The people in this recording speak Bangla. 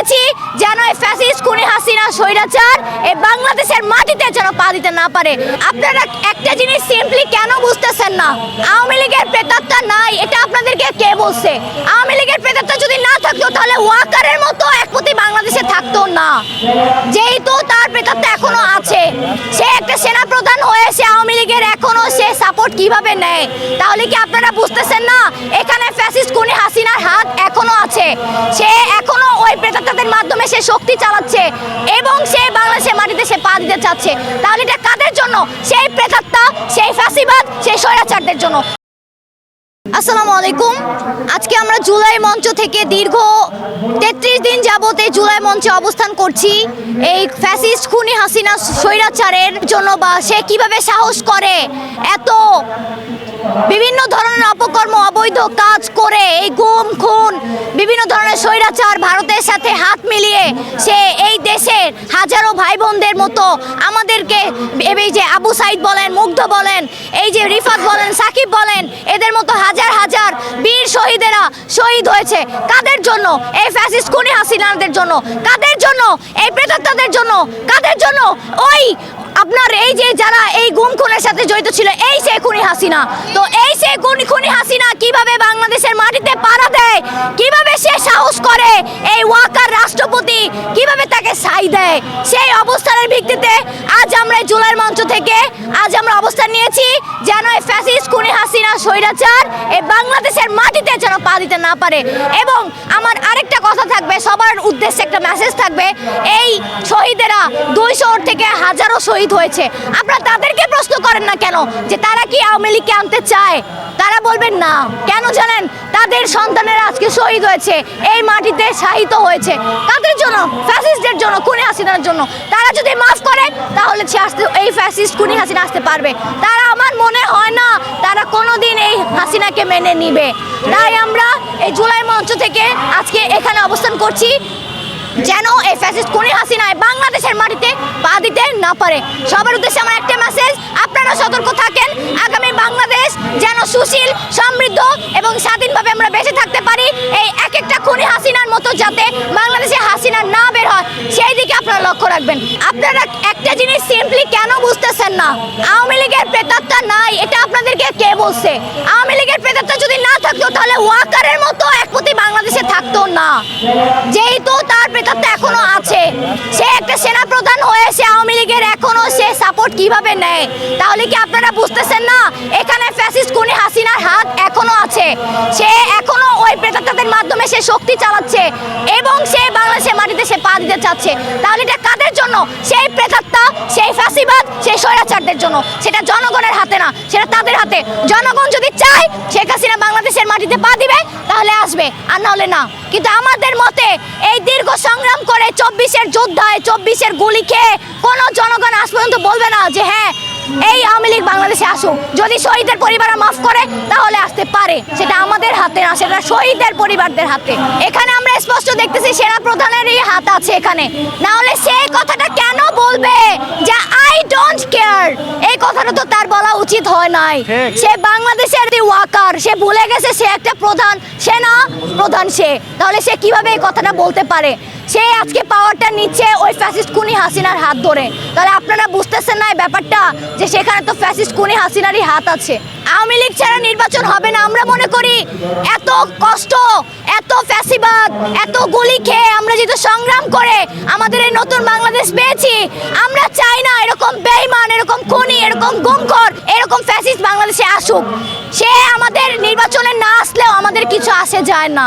নিয়েছি যেন এই ফ্যাসিস্ট খুনি হাসিনা স্বৈরাচার এই বাংলাদেশের মাটিতে যেন পা দিতে না পারে। আপনারা একটা জিনিস সিম্পলি কেন বুঝতেছেন না? আওয়ামী লীগের প্রেতাত্মা নাই, এটা আপনাদেরকে কে বলছে? আওয়ামী লীগের প্রেতাত্মা যদি না থাকতো, তাহলে ওয়াকারের মতো একপতি সাপোর্ট কীভাবে নেয়? তাহলে কি আপনারা বুঝতেছেন না? এখানে ফ্যাসিস্ট কোনে হাসিনার হাত এখনও আছে। সে এখনও ওই প্রেতাত্মাদের মাধ্যমে সে শক্তি চালাচ্ছে এবং সে বাংলাদেশের মাটিতে সে পা দিতে চাচ্ছে। তাহলে এটা কাদের জন্য? সেই প্রেতাত্মা, সেই ফ্যাসিবাদ সেই স্বৈরাচারদের জন্য। আসসালামু আলাইকুম। আজকে আমরা জুলাই মঞ্চ থেকে দীর্ঘ তেত্রিশ দিন যাবতে জুলাই মঞ্চে অবস্থান করছি। এই ফ্যাসিস্ট খুনি হাসিনা স্বৈরাচারের জন্য বা সে কীভাবে সাহস করে, এত বিভিন্ন ধরনের অবৈধ কাজ করে এই গুম, খুন, বিভিন্ন ধরনের স্বৈরাচার ভারতের সাথে হাত মিলিয়ে সে এই দেশের হাজারো ভাই বোনদের মতো আমাদেরকে এই যে আবু সাইদ বলেন, মুগ্ধ বলেন, এই যে রিফাত বলেন, সাকিব বলেন, এদের মতো হাজার হাজার বীর শহীদেরা শহীদ হয়েছে। কাদের জন্য? এই ফ্যাসিস খুনি হাসিনাদের জন্য। কাদের জন্য? এই প্রেতাত্মাদের জন্য। কাদের জন্য? ওই আপনার এই যে যারা এই গুম খুনের সাথে জড়িত ছিল, এই সে খুনি হাসিনা। তো এই সে খুনি খুনি হাসিনা কীভাবে বাংলাদেশের মাটিতে পাড়া দেয়? কীভাবে সে সাহস করে এই ওয়াকার রাষ্ট্রপতি? কীভাবে তাকে সাই দেয়? সেই অবস্থানের ভিত্তিতে আজ আমরা জুলাই মঞ্চ থেকে, আজ আমরা অবস্থান নিয়েছি যেন এই ফ্যাসিস্ট খুনি হাসিনা স্বৈরাচার এই বাংলাদেশের মাটিতে দিতে না পারে। এবং আমার আরেকটা কথা থাকবে, সবার উদ্দেশ্যে একটা মেসেজ থাকবে। এই শহীদেরা দুইশো থেকে হাজারো শহীদ হয়েছে। আপনারা তাদেরকে প্রশ্ন করেন না কেন? যে তারা কি আওয়ামী লীগকে আনতে চায়? তারা বলবেন, না। কেন জানেন? তাদের সন্তানেরা আজকে শহীদ হয়েছে। এই মাটিতে শাহিত হয়েছে। কাদের জন্য ফ্যাসিস্টদের জন্য, খুনি হাসিনার জন্য। তারা যদি মাফ করে, তাহলে সে আসতে, এই ফ্যাসিস্ট খুনি হাসিনা আসতে পারবে। তারা আমার মনে হয় না, তারা কোনোদিন এই হাসিনাকে মেনে নিবে। তাই আমরা এই জুলাই মঞ্চ থেকে আজকে এখানে অবস্থান করছি। যেন এই ফ্যাসিস্ট খুনি হাসিনায় বাংলাদেশের মাটিতে পা দিতে না পারে। সবার উদ্দেশ্যে আমার একটা মেসেজ আপনারা সতর্ক থাকেন। আগামী বাংলাদেশ যেন সুশীল, সমৃদ্ধ এবং স্বাধীনভাবে আমরা বেঁচে থাকতে পারি। এই এক একটা খুনি হাসিনার মতো যাতে বাংলাদেশে হাসিনা না বের হয়, সেই দিকে আপনারা লক্ষ্য রাখবেন। আপনারা একটা জিনিস সিম্পলি কেন বুঝতেছেন না? আওয়ামী লীগের প্রেতাত্মা নাই, এটা আপনাদেরকে কে বলছে? আওয়ামী লীগের প্রেতাত্মা থাকতো, তাহলে ওয়াকারের মতো একপতি বাংলাদেশে থাকতো না। যেহেতু তার প্রেতাত্মা এখনও আছে, সে একটা সেনা প্রধান হয়ে সে আওয়ামী লীগের এখনও সে সাপোর্ট কীভাবে নেয়? তাহলে কি আপনারা বুঝতেছেন না? এখানে ফ্যাসিস্ট খুনি হাসিনার হাত এখনও আছে। সে এখনও ওই প্রেতাত্মাদের মাধ্যমে সে শক্তি চালাচ্ছে এবং সে বাংলাদেশের মাটিতে সে পা দিতে চাচ্ছে। তাহলে এটা কাদের জন্য? সেই প্রেতাত্মা, সেই ফ্যাসিবাদ সেই স্বৈরাচারদের জন্য। সেটা জনগণের হাতে না, সেটা তাদের হাতে। জনগণ যদি চায় শেখ নাহলে না। কিন্তু আমাদের মতে এই দীর্ঘ সংগ্রাম করে চব্বিশের যোদ্ধায় চব্বিশের গুলি খেয়ে কোনো জনগণ আজ পর্যন্ত বলবে না যে হ্যাঁ এই আওয়ামী লীগ বাংলাদেশে আসুক। যদি শহীদের পরিবার মাফ করে তাহলে আসতে পারে। সেটা আমাদের হাতে না সেটা শহীদের পরিবারদের হাতে। এখানে আমরা স্পষ্ট দেখতেছি সেনা প্রধানেরই হাত আছে এখানে। না হলে সে কথাটা কেন বলবে যে আই ডোন্ট কেয়ার এই কথাটা তো তার বলা উচিত হয় নাই। সে বাংলাদেশের ওয়াকার সে ভুলে গেছে সে একটা প্রধান। প্রধান সে। তাহলে সে কীভাবে এই কথাটা বলতে পারে? সে আজকে পাওয়ারটা নিচ্ছে ওই ফ্যাসিস্ট কুনি হাসিনার হাত ধরে। তাহলে আপনারা বুঝতেছেন না এই ব্যাপারটা, যে সেখানে তো ফ্যাসিস্ট কুনি হাসিনারই হাত আছে। আওয়ামী লীগ ছাড়া নির্বাচন হবে না, আমরা মনে করি এত কষ্ট, এত ফ্যাসিবাদ, এত গুলি খেয়ে আমরা যেহেতু সংগ্রাম করে আমাদের এই নতুন বাংলাদেশ পেয়েছি, আমরা চাই না এরকম বেইমান, এরকম খুনি, এরকম গুমখোর এরকম ফ্যাসিস্ট বাংলাদেশে আসুক সে আমাদের নির্বাচনে না আসলেও আমাদের কিছু আসে যায় না।